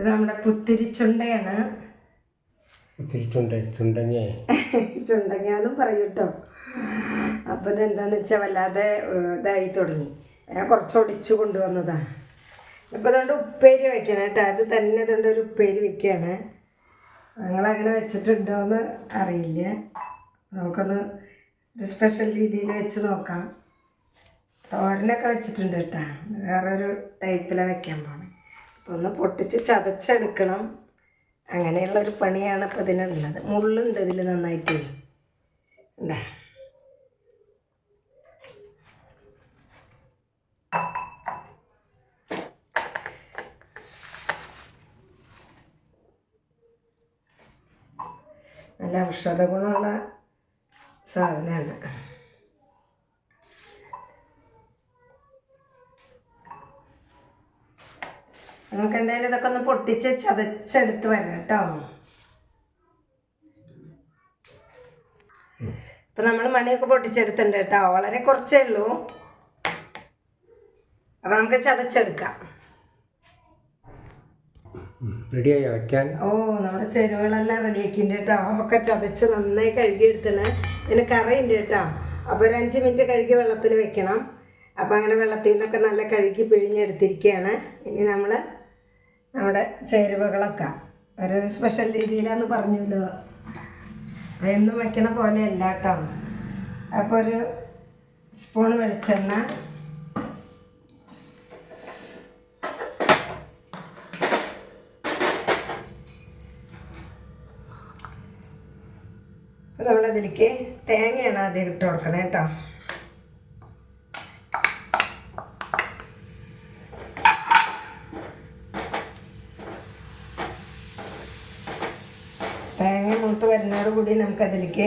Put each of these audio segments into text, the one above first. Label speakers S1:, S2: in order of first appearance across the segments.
S1: ഇത് നമ്മുടെ പുത്തിരി ചുണ്ടയാണ്
S2: ഇത്തിരി ചുണ്ട ചുണ്ടങ്ങേ.
S1: ചുണ്ടങ്ങാന്നും പറയും കേട്ടോ. അപ്പോൾ ഇതെന്താന്ന് വെച്ചാൽ വല്ലാതെ ഇതായി തുടങ്ങി. ഞാൻ കുറച്ച് ഒടിച്ചു കൊണ്ടുവന്നതാ. ഇപ്പോൾ അതുകൊണ്ട് ഉപ്പേരി വെക്കണം കേട്ടോ. അത് തന്നെ അതുകൊണ്ട് ഒരു ഉപ്പേരി വെക്കുകയാണ് നിങ്ങളങ്ങനെ വെച്ചിട്ടുണ്ടോയെന്ന് അറിയില്ല. നമുക്കൊന്ന് ഒരു സ്പെഷ്യൽ രീതിയിൽ വെച്ച് നോക്കാം. തോരനൊക്കെ വെച്ചിട്ടുണ്ട് കേട്ടോ. വേറൊരു ടൈപ്പിലാണ് വെക്കാൻ അപ്പോൾ ഒന്ന് പൊട്ടിച്ച് ചതച്ചെടുക്കണം. അങ്ങനെയുള്ളൊരു പണിയാണ് ഇപ്പോൾ ഇതിനുള്ളത്. മുള്ളുണ്ട് ഇതിൽ നന്നായിട്ട്. ഉണ്ടാ നല്ല ഔഷധ ഗുണമുള്ള സാധനമാണ്. നമുക്ക് എന്തായാലും ഇതൊക്കെ ഒന്ന് പൊട്ടിച്ച് ചതച്ചെടുത്ത് വരാം കേട്ടോ. ഇപ്പം നമ്മൾ മണിയൊക്കെ പൊട്ടിച്ചെടുത്തിട്ടുണ്ട് കേട്ടോ. വളരെ കുറച്ചേ ഉള്ളൂ. അപ്പം നമുക്ക് ചതച്ചെടുക്കാം.
S2: റെഡിയായി വയ്ക്കാൻ
S1: ഓ നമ്മുടെ ചേരുവകളെല്ലാം റെഡിയാക്കിന്റെ കേട്ടോ. ഒക്കെ ചതച്ച് നന്നായി കഴുകി എടുത്തണ് ഇതിന് കറിയുണ്ട് കേട്ടോ. അപ്പോൾ ഒരു അഞ്ച് മിനിറ്റ് കഴുകി വെള്ളത്തിൽ വെക്കണം. അപ്പോൾ അങ്ങനെ വെള്ളത്തിൽ നിന്നൊക്കെ നല്ല കഴുകി പിഴിഞ്ഞെടുത്തിരിക്കുകയാണ്. ഇനി നമ്മൾ നമ്മുടെ ചേരുവകളൊക്കെ. ഒരു സ്പെഷ്യൽ രീതിയിലാന്ന് പറഞ്ഞല്ലോ. അതൊന്നും വെക്കണ പോലെയല്ല കേട്ടോ അപ്പോൾ ഒരു സ്പൂൺ വെളിച്ചെണ്ണ. നമ്മളതിലേക്ക് തേങ്ങയാണ് ആദ്യം ഇട്ട് കൊടുക്കണേ കേട്ടോ തേങ്ങ മൂത്ത് വരുന്നതോട് കൂടി നമുക്കതിലേക്ക്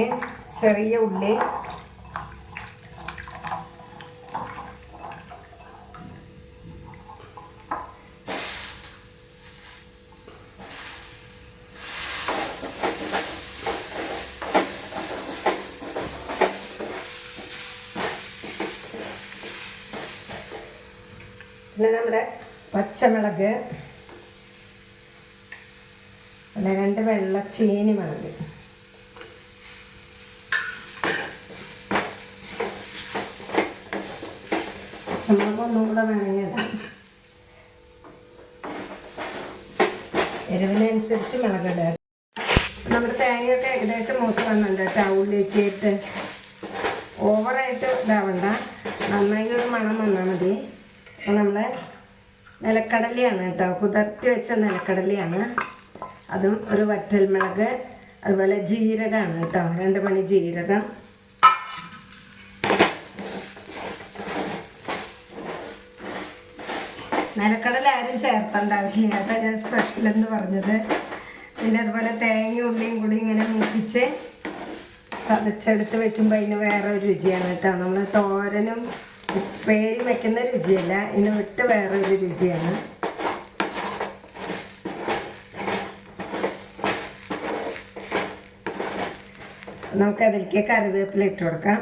S1: ചെറിയ ഉള്ളി. പിന്നെ നമ്മുടെ പച്ചമുളക്. പിന്നെ രണ്ട് വെള്ള ചീനി മുളക് പച്ചമുളക് ഒന്നും വേണമെങ്കിൽ ഇടാം എരിവിനനുസരിച്ച് മുളകിടുക. നമ്മുടെ തേങ്ങയൊക്കെ ഏകദേശം മൂത്ത് വന്നിട്ടുണ്ട് കേട്ടോ ഉള്ളിലേക്ക് ഇട്ട്. ഓവറായിട്ട് ഇതാവണ്ട. നന്നായി ഒരു മണം വന്നാൽ മതി. നമ്മൾ നിലക്കടലയാണ് കേട്ടോ കുതിർത്തി വെച്ച നിലക്കടലയാണ്. അതും ഒരു വറ്റൽ മുളക് അതുപോലെ ജീരകമാണ് കേട്ടോ രണ്ട് മണി ജീരകം. നിലക്കടല ആരും ചേർത്തണ്ടാവില്ല. അതാ ഞാൻ സ്പെഷ്യൽ എന്ന് പറഞ്ഞത്. പിന്നെ അതുപോലെ തേങ്ങ ഉള്ളിയും കൂടി ഇങ്ങനെ മൂപ്പിച്ച് ചതച്ചെടുത്ത് വെക്കുമ്പോൾ അതിന് വേറെ ഒരു രുചിയാണ് കേട്ടോ. നമ്മൾ തോരനും ഉപ്പേരി വെക്കുന്ന രുചിയല്ല ഇതിന് വിട്ട് വേറെ ഒരു രുചിയാണ്. നമുക്കതിലേക്ക് കറിവേപ്പില ഇട്ട് കൊടുക്കാം.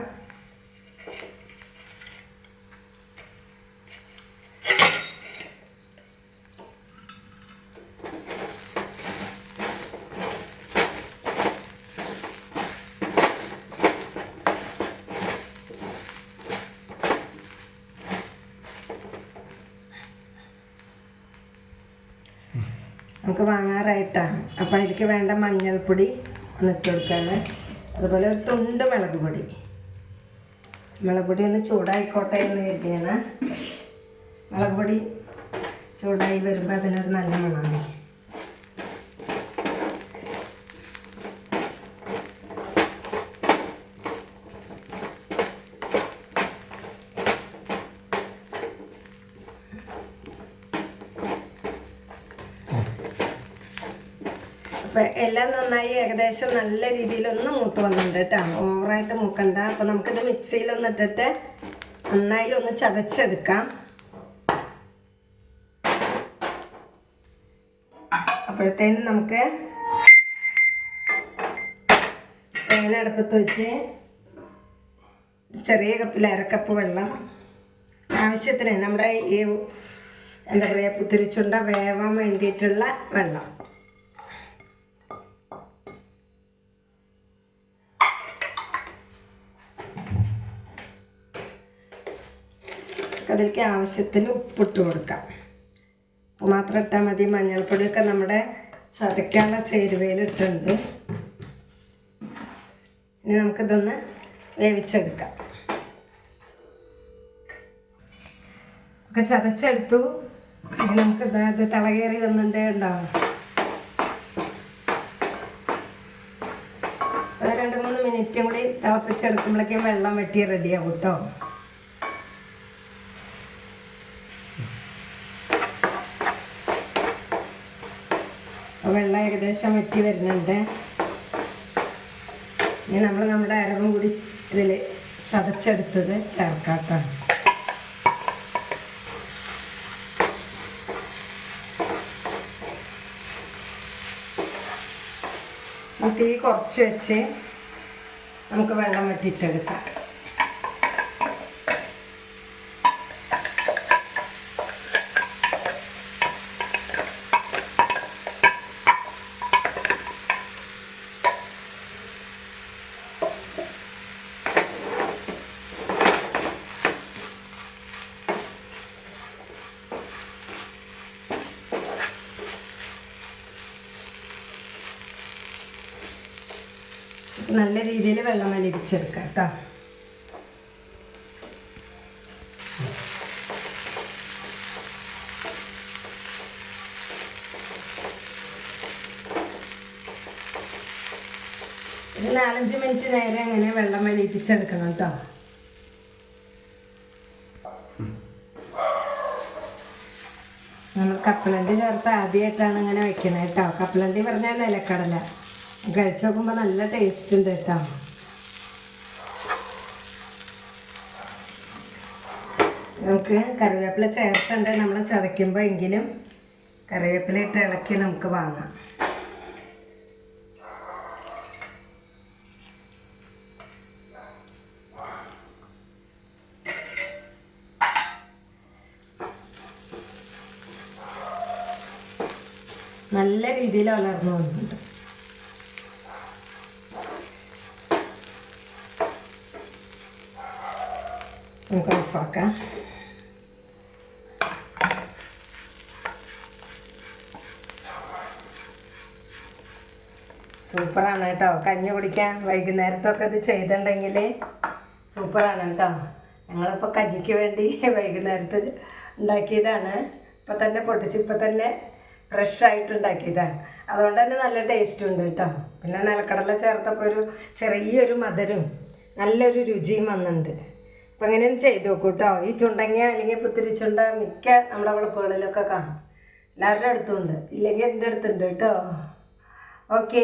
S1: നമുക്ക് വാങ്ങാറായിട്ടാണ് അപ്പോൾ അതിലേക്ക് വേണ്ട മഞ്ഞൾപ്പൊടി ഒന്ന് ഇട്ട് കൊടുക്കുകയാണ് അതുപോലെ ഒരു തുണ്ട് മുളക് പൊടി. മുളക് പൊടി ഒന്ന് ചൂടായിക്കോട്ടെ എന്ന് കരുതിയാണ്. മുളക് പൊടി ചൂടായി വരുമ്പോൾ അതിനൊരു നല്ല മണമാണ്. അപ്പം എല്ലാം നന്നായി ഏകദേശം നല്ല രീതിയിലൊന്ന് മൂത്ത് വന്നിട്ടുണ്ട് കേട്ടോ. ഓവറായിട്ട് മൂക്കണ്ട. അപ്പം നമുക്കിത് മിക്സിയിലൊന്ന് ഇട്ടിട്ട് നന്നായി ഒന്ന് ചതച്ചെടുക്കാം. അപ്പോഴത്തേനും നമുക്ക് തേങ്ങ അടുപ്പത്ത് വെച്ച് ചെറിയ കപ്പിൽ അരക്കപ്പ് വെള്ളം ആവശ്യത്തിന് നമ്മുടെ ഈ എന്താ പറയുക പുത്തിരിച്ചുണ്ട വേവാൻ വേണ്ടിയിട്ടുള്ള വെള്ളം. അതിലേക്ക് ആവശ്യത്തിന് ഉപ്പിട്ട് കൊടുക്കാം. ഉപ്പ് മാത്രം ഇട്ടാൽ മതി. മഞ്ഞൾപ്പൊടിയൊക്കെ നമ്മുടെ ചതയ്ക്കാനുള്ള ചേരുവയിലിട്ടുണ്ട്. ഇനി നമുക്കിതൊന്ന് വേവിച്ചെടുക്കാം. ഒക്കെ ചതച്ചെടുത്തു. ഇനി നമുക്ക് ഇത് തിളകേറി വന്നിട്ടേ ഉണ്ടാവും. രണ്ട് മൂന്ന് മിനിറ്റും കൂടി തിളപ്പിച്ചെടുക്കുമ്പോഴേക്കും വെള്ളം വെട്ടി റെഡിയാവും കേട്ടോ. വെള്ളം ഏകദേശം വറ്റി വരുന്നുണ്ട്. ഇനി നമ്മൾ നമ്മുടെ അരവും കൂടി ഇതിൽ ചതച്ചെടുത്തത് ചേർക്കാട്ടോ തീ കുറച്ച് വെച്ച് നമുക്ക് വെള്ളം വറ്റിച്ചെടുക്കാം. നല്ല രീതിയിൽ വെള്ളം വലിച്ചെടുക്കാം കേട്ടോ. നാലഞ്ച് മിനിറ്റ് നേരം അങ്ങനെ വെള്ളം വലിപ്പിച്ചെടുക്കണം കേട്ടോ. നമ്മൾ കപ്പലണ്ടി ചേർത്ത് ആദ്യമായിട്ടാണ് ഇങ്ങനെ വെക്കുന്നത് കേട്ടോ. കപ്പലണ്ടി പറഞ്ഞാൽ നിലക്കടല. കഴിച്ച് നോക്കുമ്പോൾ നല്ല ടേസ്റ്റ് ഉണ്ട് കേട്ടോ. നമുക്ക് കറിവേപ്പില ചേർത്തുണ്ട് നമ്മൾ ചതയ്ക്കുമ്പോൾ എങ്കിലും കറിവേപ്പില ഇട്ട് ഇളക്കി നമുക്ക് വാങ്ങാം. നല്ല രീതിയിൽ വളർന്നു വന്നിട്ടുണ്ട്. നമുക്ക് ഓഫാക്കാം സൂപ്പറാണ് കേട്ടോ. കഞ്ഞി കുടിക്കാൻ വൈകുന്നേരത്തൊക്കെ ഇത് ചെയ്തിട്ടുണ്ടെങ്കിൽ സൂപ്പറാണ് കേട്ടോ. ഞങ്ങളിപ്പോൾ കഞ്ഞിക്ക് വേണ്ടി വൈകുന്നേരത്ത് ഉണ്ടാക്കിയതാണ്. ഇപ്പം തന്നെ പൊട്ടിച്ച് ഇപ്പം തന്നെ ഫ്രഷ് ആയിട്ട് ഉണ്ടാക്കിയതാണ്. അതുകൊണ്ട് തന്നെ നല്ല ടേസ്റ്റ് ഉണ്ട് കേട്ടോ. പിന്നെ നിലക്കടല ചേർത്തപ്പോൾ ഒരു ചെറിയൊരു മധുരം നല്ലൊരു രുചിയും വന്നിട്ടുണ്ട്. അപ്പം അങ്ങനെ ചെയ്ത് നോക്കൂ കേട്ടോ ഈ ചുണ്ടങ്ങ അല്ലെങ്കിൽ പുത്തിരി ചുണ്ട മിക്ക നമ്മുടെ വളപ്പുകളിലൊക്കെ കാണും. എല്ലാവരുടെ അടുത്തുണ്ട് ഇല്ലെങ്കിൽ എന്റെ അടുത്തുണ്ട് കേട്ടോ ഓക്കേ.